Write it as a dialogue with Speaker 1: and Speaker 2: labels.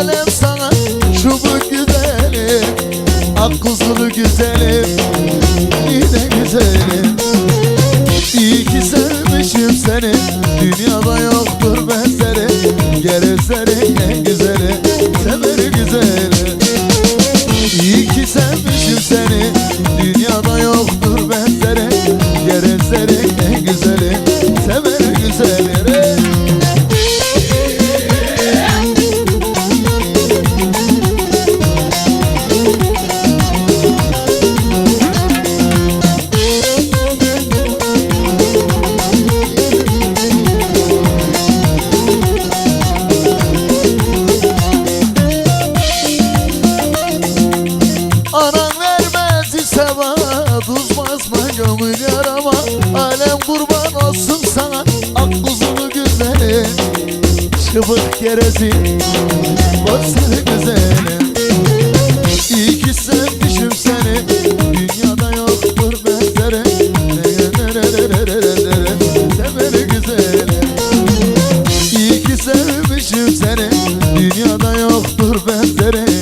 Speaker 1: güzelim sana Şu bu güzelim Ak kuzulu güzelim İyi de güzelim. İyi ki sevmişim seni Dünyada yoktur benzeri Gel sevsene en güzel Canımı yarama Alem kurban olsun sana. Ak kuzumu güzeli Çıbık gerezi Bak seni güzelim İyi ki sevmişim seni. Dünyada yoktur benzeri. Seveni güzelim İyi ki sevmişim seni. Dünyada yoktur benzeri.